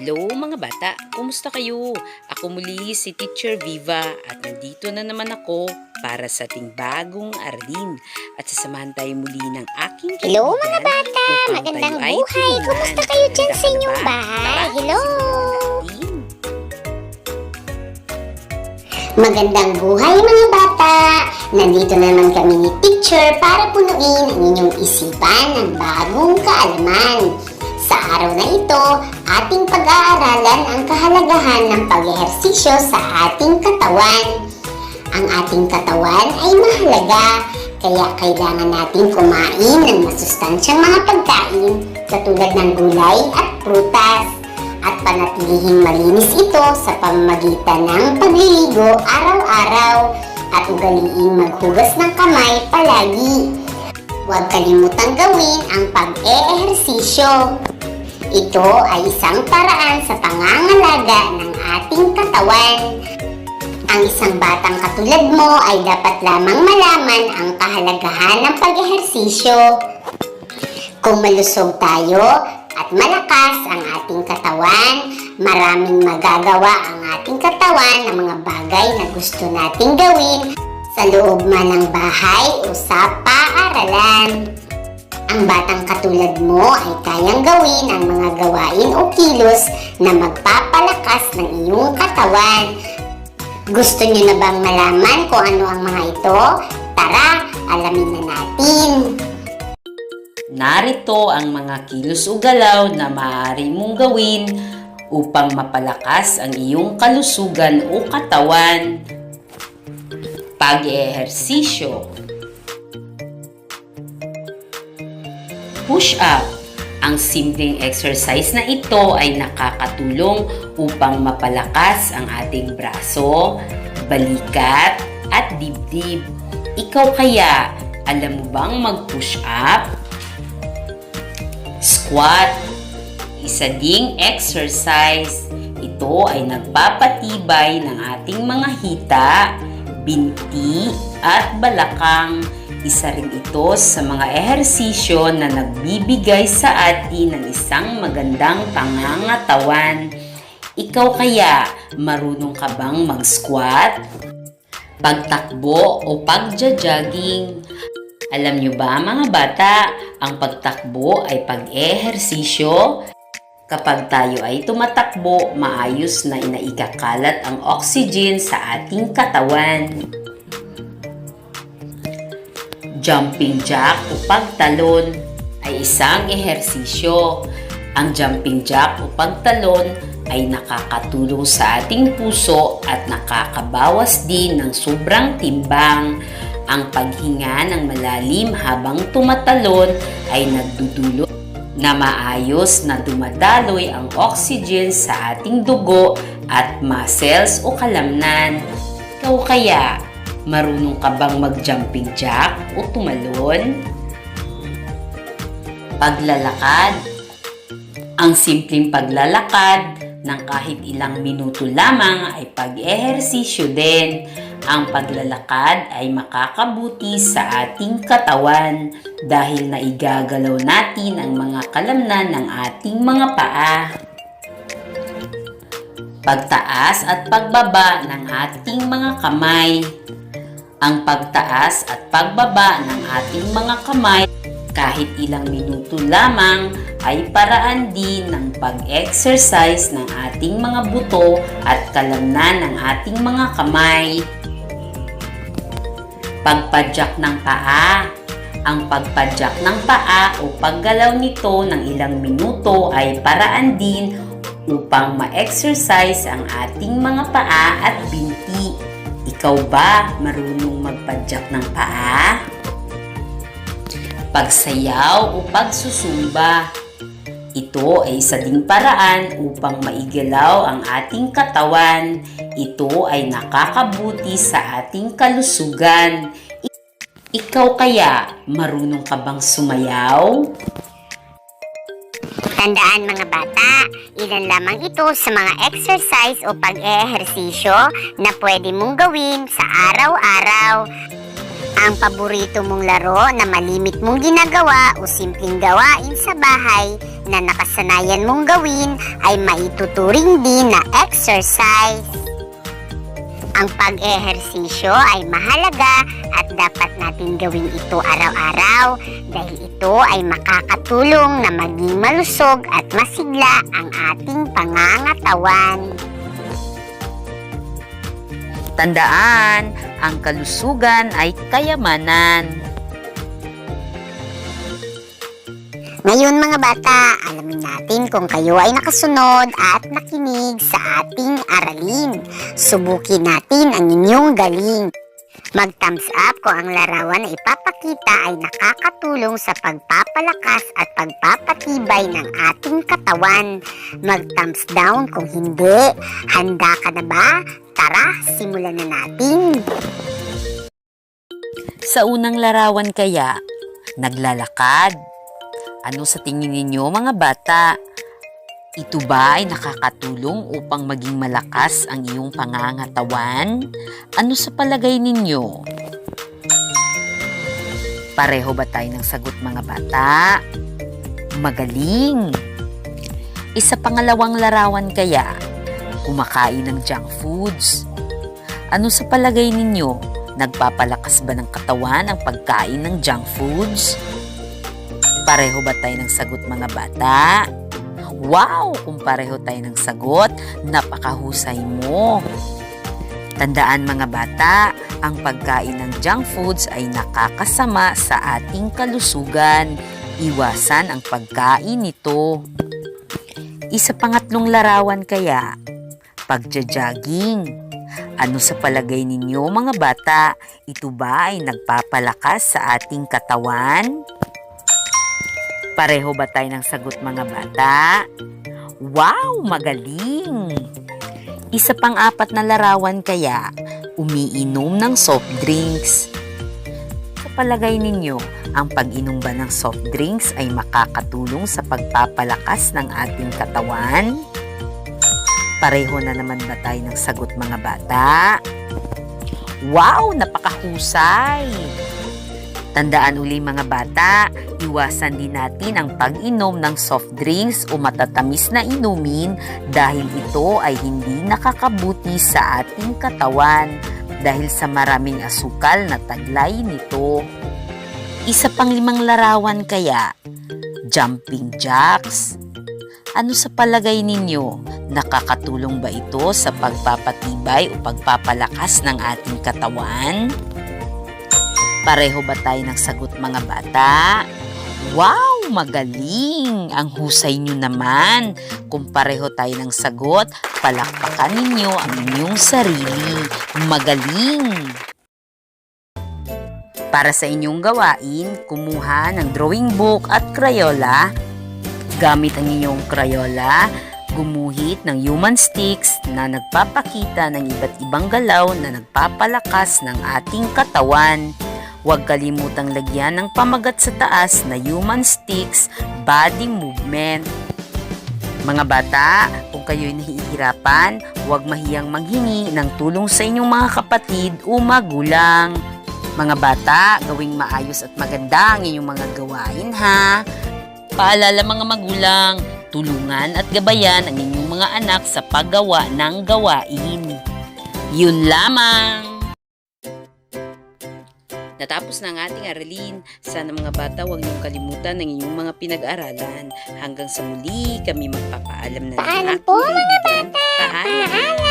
Hello mga bata, kumusta kayo? Ako muli si Teacher Viva at nandito na naman ako para sa ating bagong aralin at sasamahan tayo muli ng aking Hello, kaibigan mga bata! Magandang buhay! Kumusta kayo dyan sa inyong ba? bahay? Hello! Magandang buhay mga bata! Nandito na naman kami ni Teacher para punuin ang inyong isipan ng bagong kaalaman. Sa araw na ito, ating pag-aaralan ang kahalagahan ng pag-ehersisyo sa ating katawan. Ang ating katawan ay mahalaga, kaya kailangan natin kumain ng masustansyang mga pagkain katulad ng gulay at prutas at panatilihing malinis ito sa pamamagitan ng pagliligo araw-araw at ugaliing maghugas ng kamay palagi. Huwag kalimutang gawin ang pag-eehersisyo. Ito ay isang paraan sa pangangalaga ng ating katawan. Ang isang batang katulad mo ay dapat lamang malaman ang kahalagahan ng pag-ehersisyo. Kung malusog tayo at malakas ang ating katawan, maraming magagawa ang ating katawan ng mga bagay na gusto nating gawin sa loob man ng bahay o sa paaralan. Ang batang katulad mo ay kayang gawin ang mga gawain o kilos na magpapalakas ng iyong katawan. Gusto niyo na bang malaman kung ano ang mga ito? Tara, alamin na natin. Narito ang mga kilos o galaw na maaari mong gawin upang mapalakas ang iyong kalusugan o katawan. Pag-ehersisyo Push up Ang simpleng exercise na ito ay nakakatulong upang mapalakas ang ating braso, balikat, at dibdib. Ikaw kaya, alam mo bang mag-push up? Squat. Isa ding exercise. Ito ay nagpapatibay ng ating mga hita, binti, at balakang. Isa rin ito sa mga ehersisyo na nagbibigay sa atin ng isang magandang pangangatawan. Ikaw kaya, marunong ka bang mag-squat? Pagtakbo o pagja-jogging? Alam nyo ba mga bata, ang pagtakbo ay pag-ehersisyo? Kapag tayo ay tumatakbo, maayos na inaikakalat ang oxygen sa ating katawan. Jumping jack o pagtalon ay isang ehersisyo. Ang jumping jack o pagtalon ay nakakatulong sa ating puso at nakakabawas din ng sobrang timbang. Ang paghinga ng malalim habang tumatalon ay nagdudulot na maayos na dumadaloy ang oxygen sa ating dugo at muscles o kalamnan. Ikaw kaya, marunong ka bang mag-jumping jack o tumalon? Paglalakad Ang simpleng paglalakad ng kahit ilang minuto lamang ay pag-ehersisyo din. Ang paglalakad ay makakabuti sa ating katawan dahil naigagalaw natin ang mga kalamnan ng ating mga paa. Pagtaas at pagbaba ng ating mga kamay. Ang pagtaas at pagbaba ng ating mga kamay kahit ilang minuto lamang ay paraan din ng pag-exercise ng ating mga buto at kalamnan ng ating mga kamay. Pagpadyak ng paa. Ang pagpadyak ng paa o paggalaw nito ng ilang minuto ay paraan din upang ma-exercise ang ating mga paa at binti. Ikaw ba marunong magpadyak ng paa? Pagsayaw o pagsusumba. Ito ay isa ding paraan upang maigalaw ang ating katawan. Ito ay nakakabuti sa ating kalusugan. Ikaw kaya, marunong ka bang sumayaw? Tandaan mga bata, ilan lamang ito sa mga exercise o pag-ehersisyo na pwede mong gawin sa araw-araw. Ang paborito mong laro na malimit mong ginagawa o simpleng gawain sa bahay na nakasanayan mong gawin ay maituturing din na exercise. Ang pag-ehersisyo ay mahalaga at dapat natin gawin ito araw-araw dahil ito ay makakatulong na maging malusog at masigla ang ating pangangatawan. Tandaan, ang kalusugan ay kayamanan. Ngayon mga bata, alamin natin kung kayo ay nakasunod at nakinig sa ating aralin. Subukin natin ang inyong galing. Mag-thumbs up kung ang larawan na ipapakita ay nakakatulong sa pagpapalakas at pagpapatibay ng ating katawan. Mag-thumbs down kung hindi. Handa ka na ba? Tara, simulan na natin. Sa unang larawan kaya, naglalakad. Ano sa tingin ninyo mga bata? Ito ba ay nakakatulong upang maging malakas ang iyong pangangatawan? Ano sa palagay ninyo? Pareho ba tayo ng sagot mga bata? Magaling! Isa pangalawang larawan kaya, kumakain ng junk foods. Ano sa palagay ninyo? Nagpapalakas ba ng katawan ang pagkain ng junk foods? Pareho ba tayo ng sagot mga bata? Wow! Kung pareho tayo ng sagot, napakahusay mo. Tandaan mga bata, ang pagkain ng junk foods ay nakakasama sa ating kalusugan. Iwasan ang pagkain nito. Isa pangatlong larawan kaya, pagja-jogging. Ano sa palagay ninyo mga bata? Ito ba ay nagpapalakas sa ating katawan? Pareho ba tayo ng sagot mga bata? Wow! Magaling! Isa pang apat na larawan kaya, umiinom ng soft drinks. Sa palagay ninyo, ang pag-inom ba ng soft drinks ay makakatulong sa pagpapalakas ng ating katawan? Pareho na naman ba tayo ng sagot mga bata? Wow! Napakahusay! Tandaan uli mga bata, iwasan din natin ang pag-inom ng soft drinks o matatamis na inumin dahil ito ay hindi nakakabuti sa ating katawan dahil sa maraming asukal na taglay nito. Isa pang limang larawan kaya, jumping jacks. Ano sa palagay ninyo? Nakakatulong ba ito sa pagpapatibay o pagpapalakas ng ating katawan? Pareho ba tayo ng sagot mga bata? Wow! Magaling! Ang husay nyo naman. Kung pareho tayo ng sagot, palakpakan ninyo ang inyong sarili. Magaling! Para sa inyong gawain, kumuha ng drawing book at Crayola. Gamit ang inyong Crayola, gumuhit ng human sticks na nagpapakita ng iba't ibang galaw na nagpapalakas ng ating katawan. Huwag kalimutang lagyan ng pamagat sa taas na human sticks body movement. Mga bata, kung kayo'y nahihirapan, huwag mahiyang manghingi ng tulong sa inyong mga kapatid o magulang. Mga bata, gawing maayos at maganda ang inyong mga gawain ha. Paalala mga magulang, tulungan at gabayan ang inyong mga anak sa paggawa ng gawain. Yun lamang! Natapos na ang ating aralin. Sana mga bata huwag niyong kalimutan ang inyong mga pinag-aralan. Hanggang sa muli, kami magpapaalam na ng Paalam po, kaibigan. Paalam! Paalam!